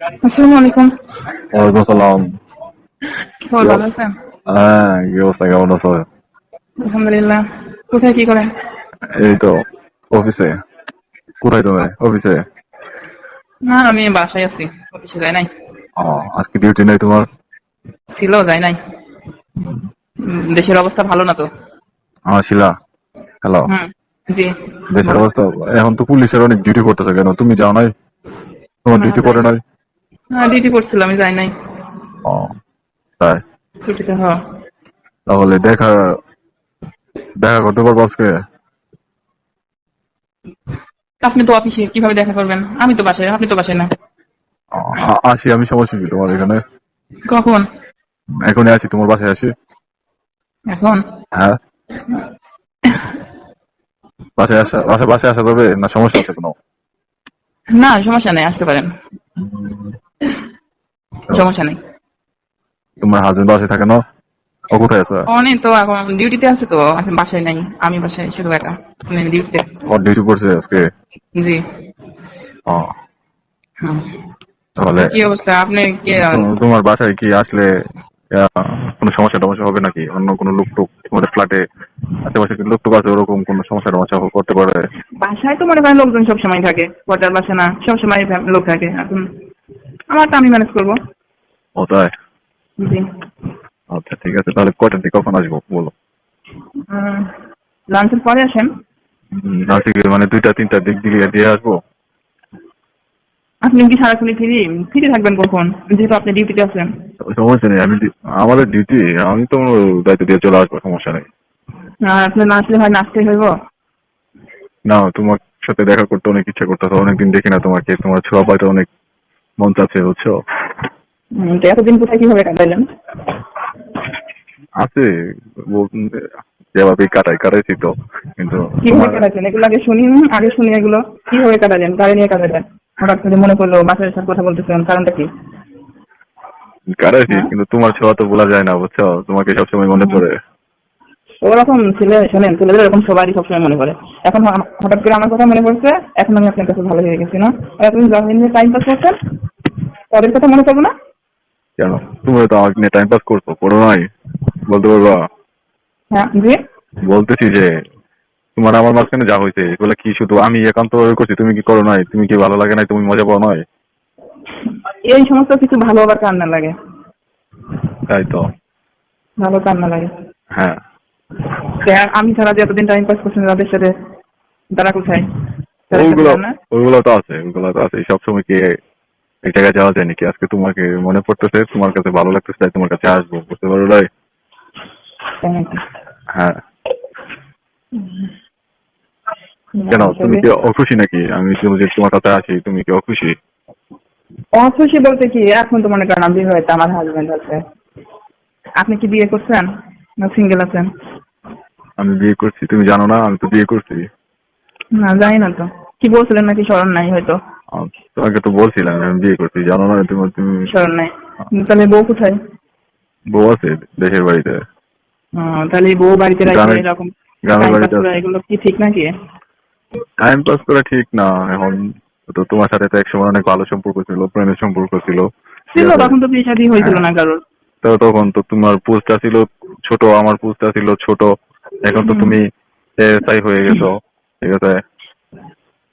আসসালামু আলাইকুম। ওয়ালাইকুম সালাম খবর ভালো আছেন? হ্যাঁ কি অবস্থা? কেমন আছো? আলহামদুলিল্লাহ। কোথায় কি করেন এই তো অফিসে। কোথায় তুমি? অফিসে? না আমি বাসায় আছি। অফিসে যাই নাই। ও আজকে ডিউটি নেই তোমার? ছিল যাই নাই। দেশের অবস্থা ভালো না তো? আমার শিলা। হ্যালো হুম জি। দেশের অবস্থা এখন তো পুলিশের অনেক ডিউটি করতেছে কেন? তুমি যাও নাই? তোমার ডিউটি যাই করে নাই? হ্যাঁ ডিউটি করছিলাম আমি যাই নাই। ও তাই? ছুটিতে হওয়া তাহলে দেখা দেখা করতে পারব আজকে? আপনি তো অফিসে কীভাবে দেখা করবেন? আমি তো বাসায় আপনি তো বাসায় না। আসি আমি সমস্যা কি তোমার এখানে। কখন? এখনই আসি তোমার বাসায় আসি। এখন? হ্যাঁ। বাসায় আসা বাসায় আসা যাবে? না সমস্যা আছে কোনো? না সমস্যা নেই আসতে পারেন। সমস্যা নেই। তোমার হাজবেন্ড বাসায় থাকে না? ও কোথায় আছে? অনেক তো এখন ডিউটিতে আছে তো এখন বাসায় নাই। আমি বাসায় শুধু একা ডিউটিতে ওর ডিউটি পড়ছে আজকে? জি। ও। তাহলে কি অবস্থা? আপনি কি? তোমার বাসায় কি আসলে কোনো সমস্যা টমস্যা হবে নাকি? অন্য কোনো লোক টুক তোমাদের ফ্ল্যাটে আশেপাশে কি লোক টুক আছে ওরকম কোনো সমস্যা টমস্যা করতে পারে? বাসায় তো মনে করেন লোকজন সবসময় থাকে কোয়ার্টার বাসা না সবসময় লোক থাকে। এখন আমারটা আমি ম্যানেজ করব। ও তাই আচ্ছা ঠিক আছে তাহলে কয়টার দিকে কখন আসব বলো? লাঞ্চের পরে আসেন। মানে দুইটা তিনটা দিক দিয়ে দিয়ে আসব? আপনি কি সারাক্ষণই ফ্রি? ফ্রি থাকবেন কখন? যেহেতু আপনি ডিউটিতে আছেন। সমস্যা নেই আমি আমাদের ডিউটি আমি তো দায়িত্ব দিয়ে চলে আসব সমস্যা নেই। আপনি না আসলে হয় নাচতে হইব। না তোমার সাথে দেখা করতে অনেক ইচ্ছা করতেছে অনেকদিন দেখি না তোমাকে তোমার ছোঁয়া পাইতে অনেক মন চাচ্ছে বুঝছ? তো এতদিন কোথায় কীভাবে কাটাইলেন? আছে যেভাবে কাটাই কাটাইছি তো কিন্তু কীভাবে কাটাচ্ছেন এগুলো আগে শুনি আগে শুনি এগুলো। কীভাবে কাটালেন গাড়ি নিয়ে কাটালেন হঠাৎ করে মনে করল বাসার সাথে কথা বলতেছেন কারণটা কি? কাটাইছি হ্যাঁ? কিন্তু তোমার ছোঁয়া তো বলা যায় না বুঝছ? তোমাকে সবসময় মনে পড়ে। ওরকম ছেলে শোনেন ছেলেদের এরকম সবারই সবসময় মনে পড়ে। এখন হঠাৎ করে আমার কথা মনে পড়ছে এখন আমি আপনার কাছে ভালো হয়ে গেছি না? আর আপনি যখন টাইম পাস করছেন? তাদের কথা মনে পড়ব না? কেন তুমি তো আমাকে নিয়ে টাইম পাস করছ করো নাই বলতে পারবা? হ্যাঁ বলতেছি যে তোমার আমার মাঝখানে যা হয়েছে এগুলো কি শুধু আমি একান্ত করছি তুমি কি করো নাই তুমি কি ভালো লাগে নাই তুমি মজা পাও নাই? এই সমস্ত কিছু ভালো আবার কান্না লাগে। তাই তো। ভালো কান্না লাগে। হ্যাঁ। আমি ছাড়া যে এতদিন টাইম পাস করছেন তাদের সাথে তারা কোথায়? তারা ওইগুলো ওইগুলো তো আছে ওইগুলো তো আছে সবসময় কি এক জায়গায় যাওয়া যায় নাকি আজকে তোমাকে মনে পড়তেছে তোমার কাছে ভালো লাগতেছে তাই তোমার কাছে আসব বুঝতে পারো হ্যাঁ। কেন তুমি কি অখুশি নাকি? আমি তুমি যে তোমার কাছে তুমি কি অখুশি? অখুশি বলতে কি এখন তো মনে করেন আমি হয়তো আমার হাজবেন্ড আছে। আপনি কি বিয়ে করছেন? না সিঙ্গেল আছেন? আমি বিয়ে করছি তুমি জানো না আমি তো বিয়ে করছি। না জানি না তো। কি বলছিলেন নাকি স্মরণ নাই হয়তো। তোমাকে তো বলছিলাম আমি বিয়ে করছি জানো না তুমি তুমি স্মরণ নাই। তাহলে বউ কোথায়? বউ আছে দেশের বাড়িতে। তাহলে বউ বাড়িতে রাখে গ্রামের- এরকম গ্রামের বাড়িতে এগুলো কি ঠিক নাকি? টাইম পাস করা ঠিক না এখন তো তোমার সাথে তো একসময় অনেক ভালো সম্পর্ক ছিল প্রেমের সম্পর্ক ছিল। ছিল তখন তো বিয়ে শাদী হয়েছিল না কারোর। তো তখন তো তোমার পোস্টটা ছিল ছোট আমার পোস্টটা ছিল ছোট। এখন তো তুমি এসআই হয়ে গেছো ঠিক আছে?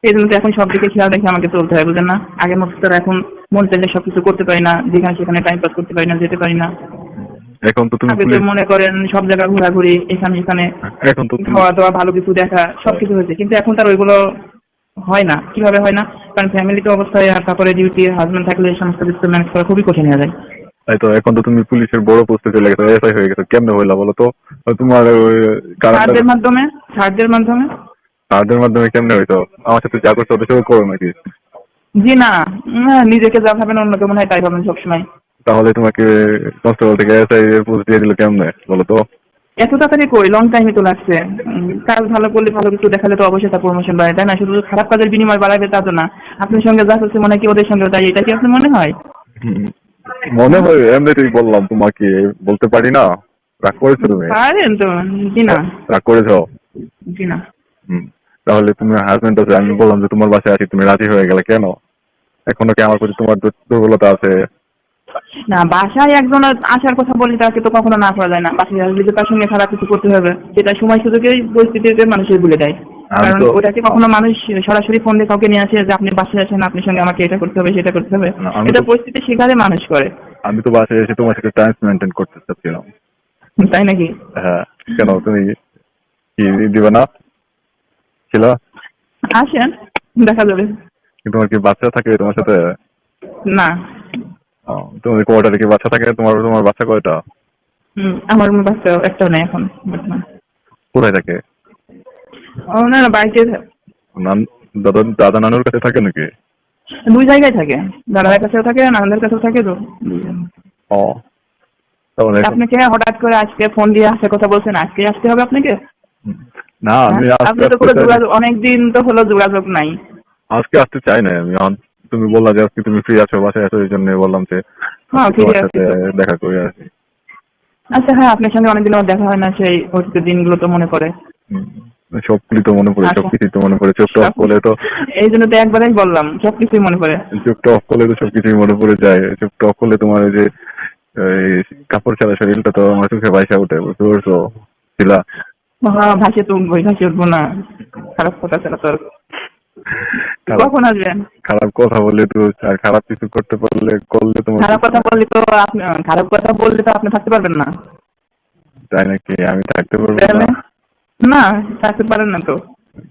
এই জন্য তো এখন সব দিকে খেয়াল রেখে আমাকে চলতে হয় বুঝলেন না? আগের মতো তো এখন মন চাইলে সবকিছু করতে পারি না যেখানে সেখানে টাইম পাস করতে পারি না যেতে পারি না। এখন তো তুমি আগে মনে করেন সব জায়গা ঘোরাঘুরি এখানে এখানে এখন তো খাওয়া দাওয়া ভালো কিছু দেখা সবকিছু হয়েছে। কিন্তু এখন তার ওইগুলো হয় না। কীভাবে হয় না? কারণ ফ্যামিলি তো অবস্থায় আর তারপরে ডিউটি হাজবেন্ড থাকলে এই সমস্ত কিছু ম্যানেজ করা খুবই কঠিন হয়ে যায়। তাই তো এখন তো তুমি পুলিশের বড় পোস্টে চলে গেছো এসআই হয়ে গেছো কেমনে হইলা বলো তো? তোমার সারদের মাধ্যমে সারদের মাধ্যমে? কার্ডের মাধ্যমে কেমনে হইতো? আমার সাথে যা করছ ওটা করো নাকি? জি না। উম, নিজেকে যা ভাবেন অন্যকে মনে হয় তাই ভাবেন সবসময়। তাহলে তোমাকে কনস্টেবল থেকে এসআই এর পোস্ট দিয়ে দিল কেমনে বলো তো এত তাড়াতাড়ি কই? লং টাইমে তো লাগছে। উম, কাজ ভালো করলে ভালো কিছু দেখালে তো অবশ্যই তার প্রমোশন বাড়ে তাই না? শুধু খারাপ কাজের বিনিময় বাড়াবে তা তো না। আপনার সঙ্গে যা করছে মনে হয় কি ওদের সঙ্গে তাই এটা কি আপনার মনে হয়? হুম। মনে হয় এমনিতেই বললাম তোমাকে বলতে পারি না? রাগ করেছ তুমি? পারেন তো জি না। রাগ করেছ? জি না। হুম। তাহলে তুমি হাজবেন্ড আছে আমি বললাম যে তোমার বাসায় আছি তুমি রাজি হয়ে গেলে কেন? এখনও কি আমার প্রতি তোমার দুর্বলতা আছে? না বাসায় একজন আসার কথা বললে তাকে তো কখনো না করা যায় না। বাসায় আসলে যে তার সঙ্গে খারাপ কিছু করতে হবে সেটা সময় সুযোগেই পরিস্থিতিতে মানুষের ভুলে দেয় কারণ ওটাকে কখনো মানুষ সরাসরি ফোন দিয়ে কাউকে নিয়ে আসে যে আপনি বাসায় আসেন আপনার সঙ্গে আমাকে এটা করতে হবে সেটা করতে হবে। এটা পরিস্থিতি শিকারে মানুষ করে। আমি তো বাসায় এসে তোমার সাথে টাইম মেনটেন করতে চাচ্ছিলাম। তাই নাকি? হ্যাঁ কেন তুমি কি দিবে না? ছিল? আসেন দেখা যাবে। তোমার কি বাচ্চা থাকে তোমার সাথে? না। তোমার কোয়ার্টারে কি বাচ্চা থাকে? তোমার তোমার বাচ্চা কয়টা? আমার বাচ্চা একটাও নেই এখন বর্তমানে। কোথায় থাকে? ও না না বাড়িতে নান দাদা দাদা নানুর কাছে থাকে নাকি? দুই জায়গায় থাকে। দাদাদের কাছেও থাকে নানাদের কাছেও থাকে তো। ও আপনাকে হঠাৎ করে আজকে ফোন দিয়ে আসার কথা বলছেন আজকে আসতে হবে আপনাকে? না আমি হ্যাঁ? আজকে আপনি তো না। যোগাযোগ অনেকদিন তো হলো যোগাযোগ নাই আজকে আসতে চাই না আমি তুমি বললা যে আজকে তুমি ফ্রি আছো বাসায় আছো এই জন্য বললাম যে হ্যাঁ। দেখা করে আসি আচ্ছা হ্যাঁ আপনার সঙ্গে অনেকদিন আমার দেখা হয় না সেই অতীত দিনগুলো তো মনে পড়ে সবগুলি তো মনে পড়ে আচ্ছা। সবকিছুই তো মনে পড়ে চোখটা অফ করলে তো এই জন্য তো একবারেই বললাম সবকিছুই মনে পড়ে চোখটা অফ করলে তো সবকিছুই মনে পড়ে যায় চোখটা অফ করলে তোমার ওই যে কাপড় ছাড়া শরীরটা তো আমার চোখে বাইসা উঠে বুঝতে পারছ ছিলা হ্যাঁ ভাসে তো উঠবোই ভাসে উঠবো না। খারাপ কথা ছাড়া তো খারাপ কখন আসবেন? খারাপ কথা বললে তো আর খারাপ কিছু করতে পারলে করলে খারাপ কথা বললে তো আপনি খারাপ কথা বললে তো আপনি থাকতে পারবেন না। তাই নাকি? আমি থাকতে পারব না। না থাকতে পারেন না তো।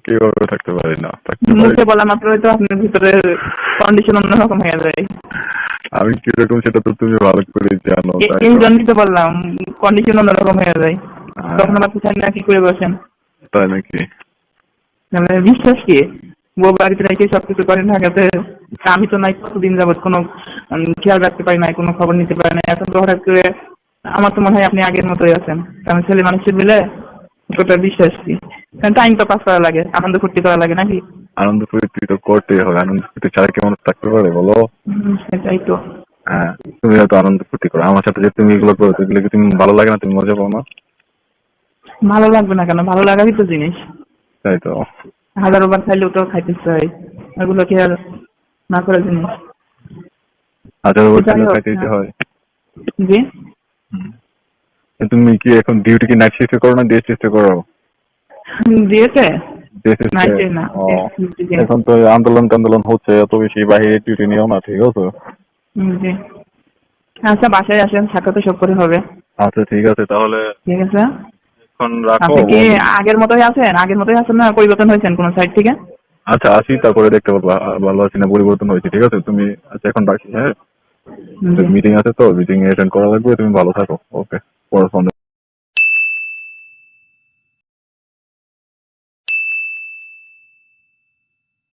কীভাবে থাকতে পারি না? মুখে বলা মাত্রই তো আপনার ভিতরে কন্ডিশন অন্যরকম হয়ে যায়। আমি কীরকম সেটা তো তুমি ভালো করে জানো এই জন্যই তো বললাম কন্ডিশন অন্যরকম হয়ে যায়। তখন আপনি চান না কি করে বসেন। তাই নাকি? তাহলে বিশ্বাস কি? বউ বাড়িতে রেখে সবকিছু করেন ঢাকাতে আমি তো নাই কতদিন যাবত কোনো খেয়াল রাখতে পারি নাই কোনো খবর নিতে পারি না এখন তো হঠাৎ করে আমার তো মনে হয় আপনি আগের মতোই আছেন। কারণ ছেলে মানুষের মিলে ওটা বিশ্বাস কি? কারণ টাইম তো পাস করা লাগে আনন্দ ফুর্তি করা লাগে নাকি? আনন্দ ফুর্তি তো করতেই হবে আনন্দ ফুর্তি ছাড়া কেমন থাকতে পারে বলো? সেটাই তো। হ্যাঁ তুমি হয়তো আনন্দ ফুর্তি করো। আমার সাথে যে তুমি এগুলো করো এগুলো কি তুমি ভালো লাগে না? তুমি মজা পাও না? ভালো লাগবে না কেন? ভালো লাগারই তো জিনিস। তাই তো। হাজারো বার খাইলেও তো খাইতে চাই এগুলো কি আর না করার জিনিস? হাজার বছর যাই খাইতে হ্যাঁ। হয়। জি। তুমি কি এখন ডিউটি কি নাইট শিফটে করো না ডে শিফটে করো? দিয়েছে। ডে শিফটে Night এ না, ও। day shift এ। এখন তো আন্দোলন টান্দোলন হচ্ছে এত বেশি বাইরে ডিউটি নিও না ঠিক আছে? জি। আচ্ছা বাসায় আসেন সাক্ষাৎ সব করে হবে। আচ্ছা ঠিক আছে তাহলে ঠিক আছে। এখন রাখো আপনি কি আগের মতোই আছেন? আগের মতোই আছেন না? পরিবর্তন হয়েছেন কোন সাইড থেকে? আচ্ছা আসি তারপরে দেখতে পাবো ভালো আছি না পরিবর্তন হয়েছে ঠিক আছে? তুমি আচ্ছা এখন রাখি হ্যাঁ? মিটিং আছে তো মিটিং অ্যাটেন্ড করা লাগবে তুমি ভালো থাকো ওকে? পরে ফোন